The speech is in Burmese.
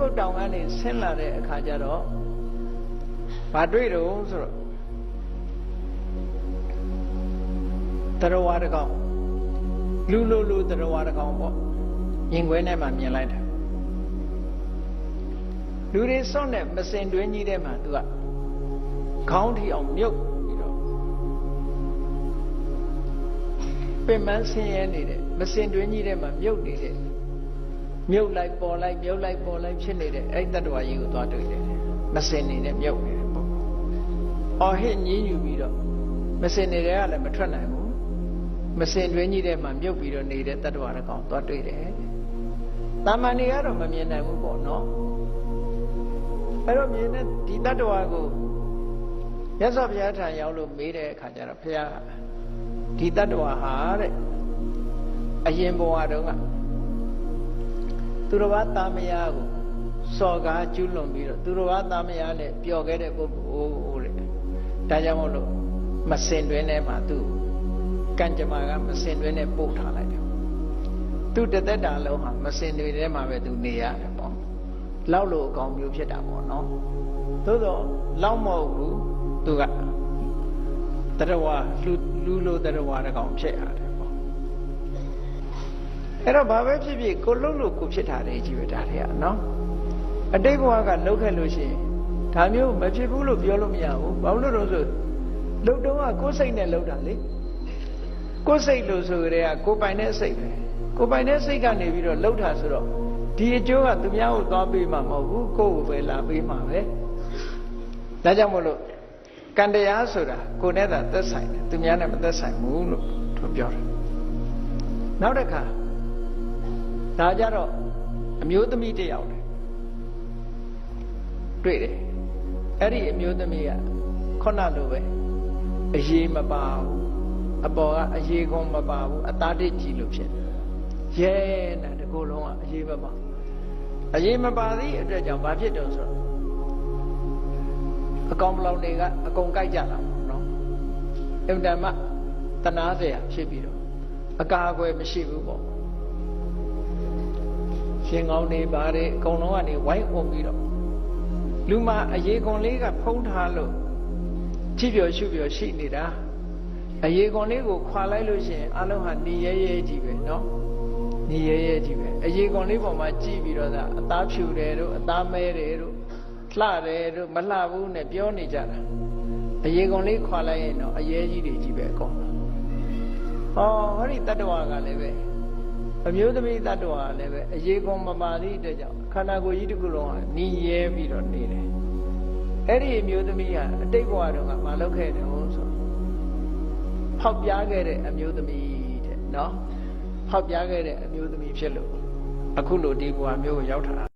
ကုတ်တောင်ကနေဆင်းလာတဲ့အခါကျတော့ဘာတွေ့တော့ဆိုတော့တရဝါတကောင်လူလူလူတရဝါတကောင်ပေါ့ရင်ခွဲထဲမှာမြင်လိုက်တာလူတွေစွန့်တဲ့မစင်တွင်းကြီးထဲမှာသူကခေါင်းထီအောင်မြုပ်ပြီးတော့ပင်မဆင်းရဲနေတဲ့မစင်တွင်းကြီးထဲမှာမြုပ်နေတဲ့ မြုပ်လိုက်ပေါ်လိုက်မြုပ်လိုက်ပေါ်လိုက်ဖြစ်နေတဲ့အဲ့တတ္တဝါကြီးကိုသွားတွေ့တယ်မစင်နေနဲ့မြုပ်နေတယ်ပေါ့အော်ဟစ်ညင်းယူပြီးတော့မစင်နေတဲ့ကလည်းမထွက်နိုင်ဘူးမစင်တွင်းကြီးထဲမှာမြုပ်ပြီးတော့နေတဲ့တတ္တဝါတစ်ကောင်သွားတွေ့တယ်တာမန်နေကတော့မမြင်နိုင်ဘူးပေါ့နော်အဲ့တော့မြင်တဲ့ဒီတတ္တဝါကိုမြတ်စွာဘုရားထံရောက်လို့မေးတဲ့အခါကျတော့ဘုရားဒီတတ္တဝါဟာတဲ့အရင်ဘဝတုန်းက သူတော်ဘာတာမယားကိုစော်ကားကျူးလွန်ပြီးတော့သူတော်ဘာတာမယားနဲ့ပျော်ခဲ့တဲ့ပုဂ္ဂိုလ်တဲ့ဒါကြောင့်မို့လို့မစင်တွင်ထဲမှာသူကံကြမ္မာကမစင်တွင်နဲ့ပို့ထားလိုက်တယ်သူတသက်တာလုံးဟာမစင်တွင်ထဲမှာပဲသူနေရတယ်ပေါ့လောက်လို့အကောင်မျိုးဖြစ်တာပေါ့နော်သို့တော့လောက်မဟုတ်ဘူးသူကတရဝလူလူလိုတရဝတကောင်ဖြစ်ရတယ်ပေါ့ အဲ့တော့ဘာပဲဖြစ်ဖြစ်ကိုလှုပ်လို့ကိုဖြစ်တာလေကြီးပဲဒါတွေကနော်အတိတ်ဘဝကလှုပ်ခဲ့လို့ရှိရင်ဒါမျိုးမဖြစ်ဘူးလို့ပြောလို့မရဘူးဘာလို့လဲဆိုလှုပ်တော့ကကိုယ်စိတ်နဲ့လှုပ်တာလေကိုယ်စိတ်လို့ဆိုကြတဲ့ကကိုယ်ပိုင်တဲ့စိတ်ပဲကိုယ်ပိုင်တဲ့စိတ်ကနေပြီးတော့လှုပ်တာဆိုတော့ဒီအကျိုးကသူများကိုသွားပေးမှာမဟုတ်ဘူးကိုယ့်ကိုပဲလာပေးမှာပဲဒါကြောင့်မို့လို့ကံတရားဆိုတာကိုယ်နဲ့သာသက်ဆိုင်တယ်သူများနဲ့မသက်ဆိုင်ဘူးလို့သူပြောတယ်နောက်တစ်ခါ ဒါကြတော့အမျိုးသမီးတစ်ယောက်တယ်တွေ့တယ်အဲ့ဒီအမျိုးသမီးကခုနလိုပဲအရေးမပါဘူးအပေါ်ကအရေးကုန်းမပါဘူးအသားတစ်ကြည့်လို့ဖြစ်တယ်ရဲနာတကူလုံးကအရေးမပါအရေးမပါသည့်အတွက်ကြောင့်ဘာဖြစ်တော့ဆိုတော့အကောင်ဘလောင်တွေကအကုန်ကြိုက်ကြတာပေါ့နော်အင်တန်မှတနာเสียဖြစ်ပြီးတော့အကာအကွယ်မရှိဘူးပေါ့ ရှင်ကောင်းတွေပါတယ်အကုန်လုံးကနေဝိုင်းအုံပြီးတော့လူမအရေးကွန်လေးကဖုံးထားလို့ကြည့်ပြောရှုပြောရှိနေတာအရေးကွန်လေးကိုခွာလိုက်လို့ရှိရင်အလုံးဟာနေရဲရဲကြီးပဲเนาะနေရဲရဲကြီးပဲအရေးကွန်လေးပေါ်မှာကြည့်ပြီးတော့သာအသားဖြူတယ်တို့အသားမဲတယ်တို့လှတယ်တို့မလှဘူးနဲ့ပြောနေကြတာအရေးကွန်လေးခွာလိုက်ရင်တော့အရေးကြီးတွေကြီးပဲအကုန်ဟောဟောဒီတတ္တဝါကလည်းပဲ အမျိုးသမီးတ attva ကလည်းပဲအရေးကုန်မပါသည့်အတွက်ကြောင့်ခန္ဓာကိုယ်ကြီးတစ်ခုလုံးဟာหนีရဲပြီးတော့နေတယ်အဲ့ဒီအမျိုးသမီးဟာအတိတ်ဘဝတုန်းကမလုပ်ခဲ့တယ်ဟုတ်ဆိုဖောက်ပြားခဲ့တဲ့အမျိုးသမီးတဲ့နော်ဖောက်ပြားခဲ့တဲ့အမျိုးသမီးဖြစ်လို့အခုလိုဒီဘဝမျိုးကိုရောက်တာ